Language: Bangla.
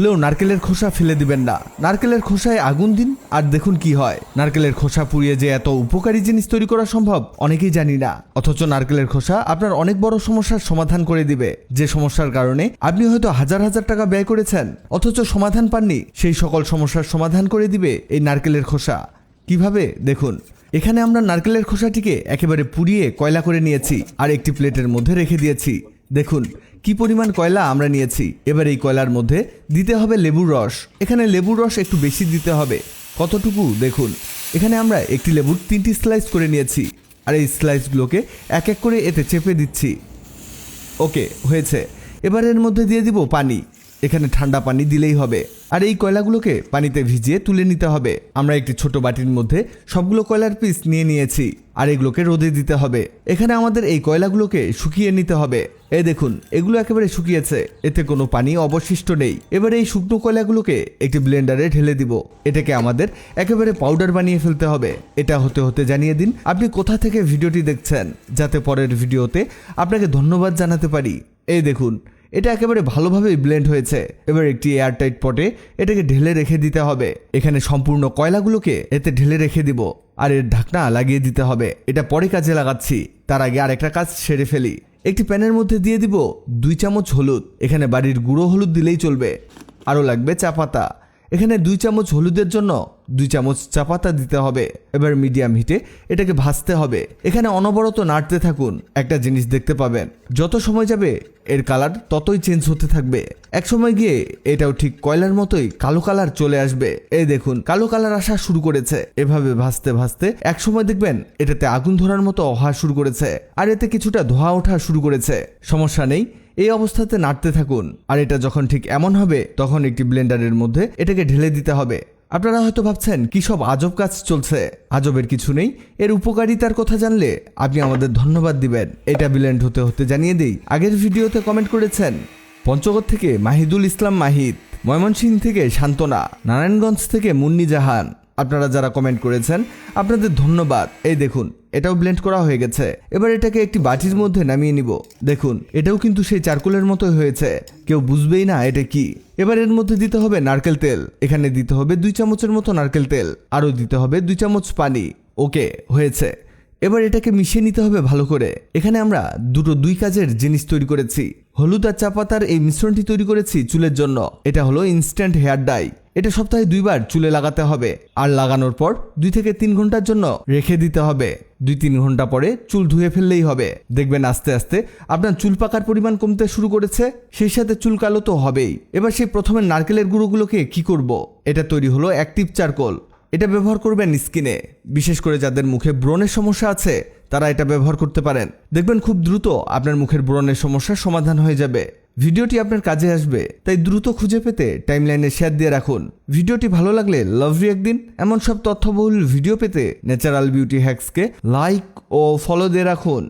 ভুলেও নারকেলের খোসা ফেলে দিবেন না। নারকেলের খোসায় আগুন দিন আর দেখুন কি হয়। নারকেলের খোসা পুড়িয়ে যে এত উপকারী জিনিস তৈরি করা সম্ভব, অনেকেই জানি না। অথচ নারকেলের খোসা আপনার অনেক বড় সমস্যার সমাধান করে দিবে। যে সমস্যার কারণে আপনি হয়তো হাজার হাজার টাকা ব্যয় করেছেন, অথচ সমাধান পাননি। সেই সকল সমস্যার সমাধান করে দিবে এই নারকেলের খোসা। কীভাবে? দেখুন। এখানে আমরা নারকেলের খোসাটিকে একেবারে পুড়িয়ে কয়লা করে নিয়েছি আর একটি প্লেটের মধ্যে রেখে দিয়েছি। দেখুন, কি পরিমাণ কয়লা আমরা নিয়েছি? এবার এই কয়লার মধ্যে দিতে হবে লেবুর রস। এখানে লেবুর রস একটু বেশি দিতে হবে। কতটুকু? দেখুন, এখানে আমরা একটি লেবুর তিনটি স্লাইস করে নিয়েছি। আর এই স্লাইসগুলোকে এক এক করে এতে চেপে দিচ্ছি। ওকে হয়েছে। এবার এর মধ্যে দিয়ে দিব পানি। এখানে ঠান্ডা পানি দিলেই হবে। আর এই কয়লাগুলোকে পানিতে ভিজিয়ে তুলে নিতে হবে। আমরা একটি ছোট বাটির মধ্যে সবগুলো কয়লার পিস নিয়ে নিয়েছি। আর এগুলোকে রোদে দিতে হবে। এখানে আমাদের এই কয়লাগুলোকে শুকিয়ে নিতে হবে। এই দেখুন, এগুলো একেবারে শুকিয়েছে। এতে কোনো পানি অবশিষ্ট নেই। এবার এই শুকনো কয়লাগুলোকে একটি ব্লেন্ডারে ঢেলে দিব। এটাকে আমাদের একেবারে পাউডার বানিয়ে ফেলতে হবে। এটা হতে হতে জানিয়ে দিন, আপনি কোথা থেকে ভিডিওটি দেখছেন, যাতে পরের ভিডিওতে আপনাকে ধন্যবাদ জানাতে পারি। এই দেখুন, এটা একেবারে ভালোভাবে ব্লেন্ড হয়েছে। এবার একটি এয়ারটাইট পটে এটাকে ঢেলে রেখে দিতে হবে। এখানে সম্পূর্ণ কয়লাগুলোকে এতে ঢেলে রেখে দিব। আর এর ঢাকনা লাগিয়ে দিতে হবে। এটা পরে কাজে লাগাচ্ছি। তার আগে আরেকটা কাজ সেরে ফেলি। একটি প্যানের মধ্যে দিয়ে দিব দুই চামচ হলুদ। এখানে বাড়ির গুঁড়ো হলুদ দিলেই চলবে। আরও লাগবে চা পাতা। এখানে দুই চামচ হলুদের জন্য দুই চামচ চা পাতা দিতে হবে। এবার মিডিয়াম হিটে এটাকে ভাজতে হবে। এখানে অনবরত নাড়তে থাকুন। একটা জিনিস দেখতে পাবেন। যত সময় যাবে, এর কালার ততই চেঞ্জ হতে থাকবে। এক সময় গিয়ে এটাও ঠিক কয়লার মতোই কালো কালার চলে আসবে। এই দেখুন, কালো কালার আসা শুরু করেছে। এভাবে ভাজতে ভাজতে এক সময় দেখবেন এটাতে আগুন ধরার মতো অহা শুরু করেছে। আর এতে কিছুটা ধোয়া ওঠা শুরু করেছে। সমস্যা নেই, এই অবস্থাতে নাড়তে থাকুন। আর এটা যখন ঠিক এমন হবে, তখন একটি ব্লেন্ডারের মধ্যে এটাকে ঢেলে দিতে হবে। আপনারা হয়তো ভাবছেন, কি সব আজব কাজ চলছে? আজবের কিছু নেই। এর উপকারিতার কথা জানলে আপনি আমাদের ধন্যবাদ দিবেন। এটা বিলেন্ড হতে হতে জানিয়ে দিই, আগের ভিডিওতে কমেন্ট করেছেন, পঞ্চগড় থেকে মাহিদুল ইসলাম মাহিদ, ময়মনসিংহ থেকে শান্তনা, নারায়ণগঞ্জ থেকে মুন্নি জাহান। আপনারা যারা কমেন্ট করেছেন, আপনাদের ধন্যবাদ। এই দেখুন, এটাও ব্লেন্ড করা হয়ে গেছে। এবার এটাকে একটি বাটির মধ্যে নামিয়ে নিব। দেখুন, এটাও কিন্তু সেই চারকোলের মতো হয়েছে। কেউ বুঝবেই না এটা কি। এবার এর মধ্যে দিতে হবে নারকেল তেল। এখানে দিতে হবে দুই চামচের মতো নারকেল তেল। আরও দিতে হবে দুই চামচ পানি। ওকে হয়েছে। এবার এটাকে মিশিয়ে নিতে হবে ভালো করে। এখানে আমরা দুটো দুই কাজের জিনিস তৈরি করেছি। হলুদ আর চা পাতার এই মিশ্রণটি তৈরি করেছি চুলের জন্য। এটা হলো ইনস্ট্যান্ট হেয়ার ডাই এটা সপ্তাহে দুইবার চুলে লাগাতে হবে। আর লাগানোর পর দুই থেকে তিন ঘণ্টার জন্য রেখে দিতে হবে। দুই তিন ঘণ্টা পরে চুল ধুয়ে ফেললেই হবে। দেখবেন আস্তে আস্তে আপনার চুল পাকার পরিমাণ কমতে শুরু করেছে। সেই সাথে চুল কালো তো হবেই। এবার সেই প্রথমে নারকেলের গুঁড়োগুলোকে কি করব? এটা তৈরি হলো অ্যাক্টিভ চারকোল। এটা ব্যবহার করবেন স্কিনে। বিশেষ করে যাদের মুখে ব্রণের সমস্যা আছে, তারা এটা ব্যবহার করতে পারেন। দেখবেন খুব দ্রুত আপনার মুখের ব্রণের সমস্যার সমাধান হয়ে যাবে। ভিডিওটি আপনার কাজে আসবে, তাই দ্রুত খুঁজে পেতে টাইমলাইনে শেয়ার দিয়ে রাখুন। ভিডিওটি ভালো লাগলে লাভ একদিন। এমন সব তথ্যবহুল ভিডিও পেতে ন্যাচারাল বিউটি হ্যাক্সকে লাইক ও ফলো দিয়ে রাখুন।